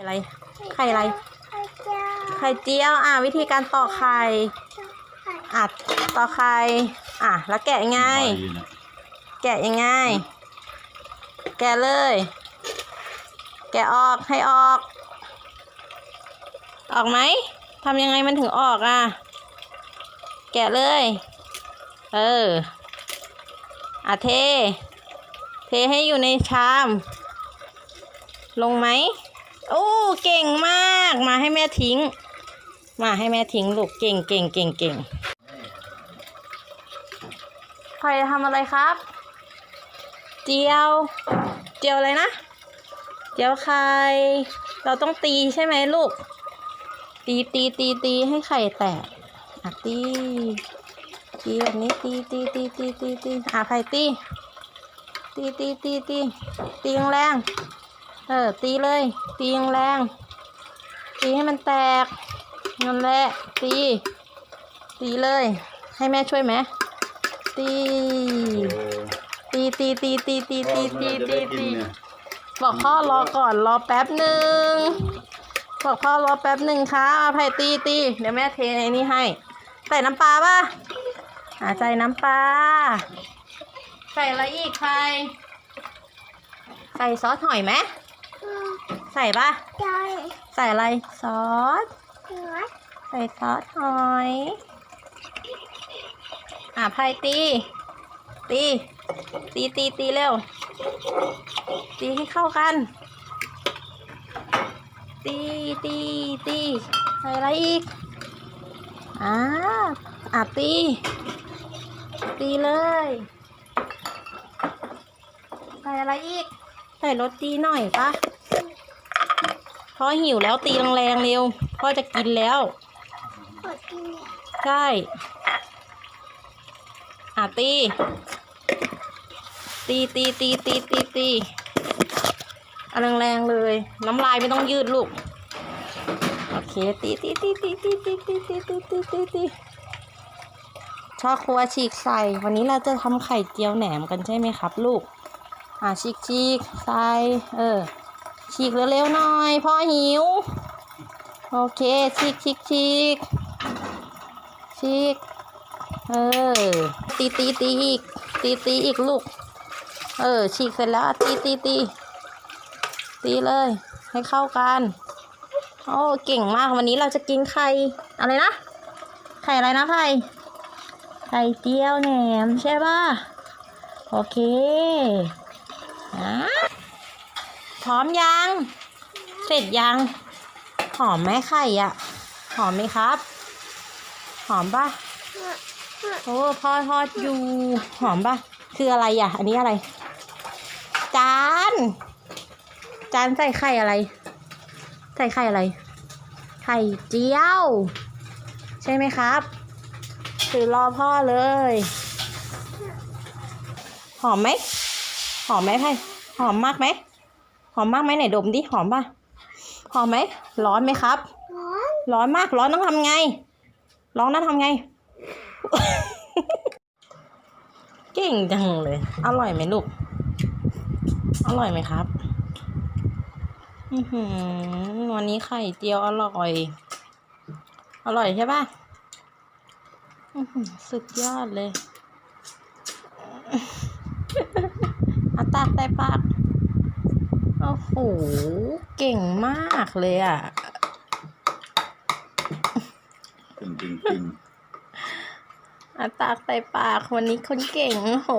อะไร ไข่อะไรไข่เจียวไข่เจียว อะวิธีการตอกไข่ไข่ อะตอกไข่ อะแล้วแกะยังไงใบน่ะแกะยังไง แกะเลย แกะออกให้ออก ออกไหมทำยังไงมันถึงออกอะ แกะเลย เออ อะเท เทให้อยู่ในชาม ลงไหม โอ้เก่งมากมาให้แม่ทิ้ง มาให้แม่ทิ้งลูกเก่งเก่งเก่งเก่งใครทำอะไรครับ เจียว เจียวอะไรนะ เจียวไข่เราต้องตีใช่ไหมลูก ตีตีตีตีให้ไข่แตกอะตีตีแบบนี้ตีตีตีตีตีตีอะไข่ตีตีตีตีตีตีแรงๆ เออ ตีเลย ตีแรงตีให้มันแตกนั่นแหละตี ตีเลย ให้แม่ช่วยไหมตี ตีตีตีตีตีตีตีตีตีบอกพ่อรอก่อนรอแป๊บหนึ่งบอกพ่อรอแป๊บหนึ่งค่ะเอาไผ่ตีตีเดี๋ยวแม่เทในนี้ให้ใส่น้ำปลาป่ะอ่าใส่น้ำปลาใส่อะไรอีกใครใส่ซอสหอยไหม ใส่ป่ะใจใส่อะไรซอสใส่ซอสหอยอะไพ่ตี ตี ตีตีตีเร็ว ตีให้เข้ากัน ตีตีตีใส่อะไรอีกอ่าอะตี ตีเลยใส่อะไรอีก ใส่รสดีหน่อยปะ พ่อหิวแล้วตีแรงๆเร็ว พ่อจะกินแล้วกินใช่ อะตี ตีตีตีตีตีตีอแรงๆเลย น้ำลายไม่ต้องยืดลูก โอเค ตีตีตีตีตีตีตีตีตีตีตีตีช่อครัวฉีกใส่ วันนี้เราจะทำไข่เจียวแหนมกันใช่ไหมครับ ลูก อะฉีกฉีกใส่ เออ ฉีกเร็วๆหน่อยพ่อหิว โอเคฉีกฉีกฉีกฉีกเออตีตีตีอีกตีตีอีกลูก เออฉีกเสร็จแล้วตีตีตีตีเลย ให้เข้ากันโอ้เก่งมากวันนี้เราจะกินไข่อะไรนะไข่อะไรนะไข่ไข่เจียวแหนมใช่ป่ะโอเคอะ พร้อมยัง เสร็จยัง หอมไหมไข่อะหอมไหมครับ หอมป่ะโอ้พ่อทอดอยู่ หอมป่ะคืออะไรอะ อันนี้อะไร จาน จานใส่ไข่อะไร ใส่ไข่อะไร ไข่เจียว ใช่ไหมครับถือรอพ่อเลย หอมไหม หอมไหมไพ่หอมมากไหม หอมมากไหมไหนดมดิหอมป่ะหอมไหมร้อนไหมครับ ร้อนร้อนมากร้อนต้องทำไง ร้อนต้องทำไง เก่งจังเลย อร่อยไหมลูก อร่อยไหมครับอือหือวันนี้ไข่เจียวอร่อย อร่อยใช่ปะอื้อหือสุดยอดเลยอาตากใส่ปาก โอ้โห เก่งมากเลยอะ จริงจริงจริงอาตากใส่ปากวันนี้คนเก่งโอ้โห